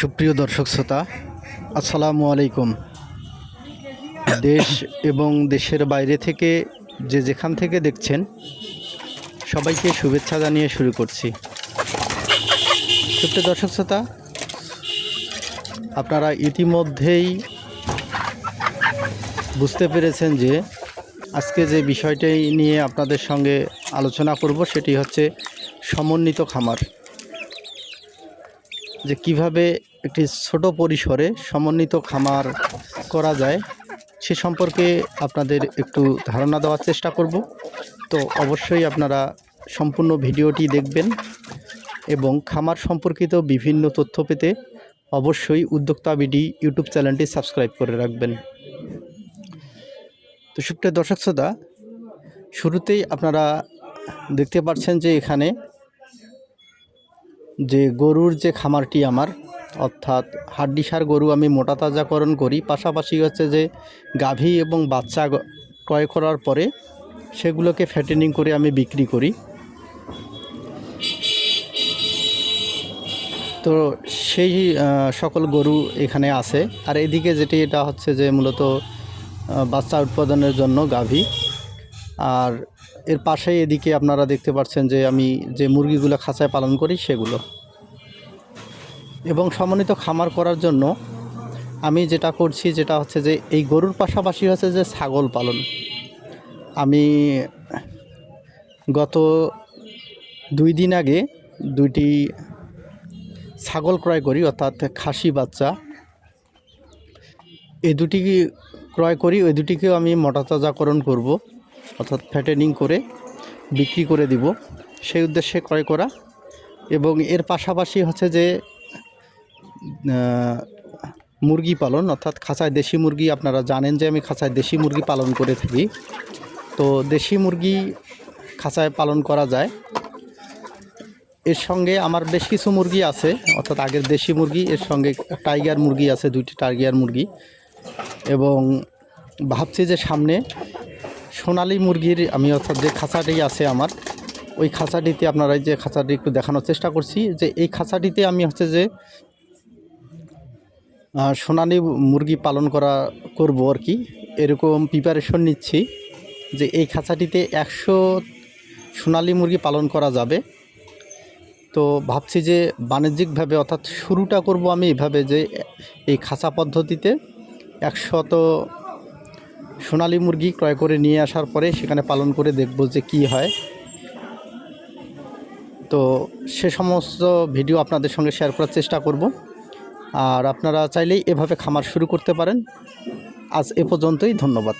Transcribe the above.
সুপ্রিয় দর্শক শ্রোতা, আসসালামু আলাইকুম। দেশ এবং দেশের বাইরে থেকে যে যেখান থেকে দেখছেন, সবাইকে শুভেচ্ছা জানিয়ে শুরু করছি। সুপ্রিয় দর্শক শ্রোতা, আপনারা ইতিমধ্যেই বুঝতে পেরেছেন যে আজকে যে বিষয়টি নিয়ে আপনাদের সঙ্গে আলোচনা করব, সেটি হচ্ছে সমন্বিত খামার। যে কীভাবে একটি ছোট পরিসরে সমন্বিত খামার করা যায়, সে সম্পর্কে আপনাদের একটু ধারণা দেওয়ার চেষ্টা করব। তো অবশ্যই আপনারা সম্পূর্ণ ভিডিওটি দেখবেন এবং খামার সম্পর্কিত বিভিন্ন তথ্য পেতে অবশ্যই উদ্যোক্তা বিডি ইউটিউব চ্যানেলটি সাবস্ক্রাইব করে রাখবেন। তো সুপ্রিয় দর্শক শ্রোতা, শুরুতেই আপনারা দেখতে পাচ্ছেন যে এখানে যে গরুর যে খামারটি আমার, অর্থাৎ হাড্ডিসার গরু আমি মোটা তাজাকরণ করি, পাশাপাশি হচ্ছে যে গাভী এবং বাচ্চা ক্রয় করার পরে সেগুলোকে ফ্যাটেনিং করে আমি বিক্রি করি। তো সেই সকল গরু এখানে আছে। আর এদিকে যেটি, এটা হচ্ছে যে মূলত বাচ্চা উৎপাদনের জন্য গাভী। আর এর পাশে এদিকে আপনারা দেখতে পাচ্ছেন যে আমি যে মুরগিগুলো খাঁচায় পালন করি সেগুলো। এবং সমন্বিত খামার করার জন্য আমি যেটা করছি যেটা হচ্ছে যে এই গরুর পাশাপাশি হচ্ছে যে ছাগল পালন। আমি গত দুই দিন আগে দুইটি ছাগল ক্রয় করি, অর্থাৎ খাসি বাচ্চা। এই দুটি ক্রয় করি, ওই দুটিকেও আমি মোটা তাজাকরণ করব। অর্থাৎ ফ্যাটেনিং করে বিক্রি করে দিব। সেই উদ্দেশ্যে ক্রয় করা এবং এর পাশাপাশি হচ্ছে যে মুরগি পালন, অর্থাৎ খাঁচায় দেশি মুরগি আপনারা জানেন যে আমি খাঁচায় দেশি মুরগি পালন করে থাকি। তো দেশি মুরগি খাঁচায় পালন করা যায়। এর সঙ্গে আমার বেশ কিছু মুরগি আছে, অর্থাৎ আগের দেশি মুরগি, এর সঙ্গে টাইগার মুরগি আছে, দুইটি টাইগার মুরগি। এবং ভাবছি যে সামনে সোনালি মুরগির, আমি অর্থাৎ যে খাঁচাটি আছে আমার, ওই খাঁচাটিতে আপনারা যে খাঁচাটি একটু দেখানোর চেষ্টা করছি যে এই খাঁচাটিতে আমি হচ্ছে যে সোনালি মুরগি পালন করা করব আর কি। এরকম প্রিপারেশন নিচ্ছি যে এই খাঁচাটিতে একশো সোনালি মুরগি পালন করা যাবে। তো ভাবছি যে বাণিজ্যিকভাবে অর্থাৎ শুরুটা করব আমি এভাবে যে, এই খাঁচা পদ্ধতিতে একশত সোনালী মুরগি ক্রয় করে নিয়ে আসার পরে সেখানে পালন করে দেখব যে কি হয়। তো সে সমস্ত ভিডিও আপনাদের সঙ্গে শেয়ার করার চেষ্টা করব। আর আপনারা চাইলেই এভাবে খামার শুরু করতে পারেন। আজ এ পর্যন্তই, ধন্যবাদ।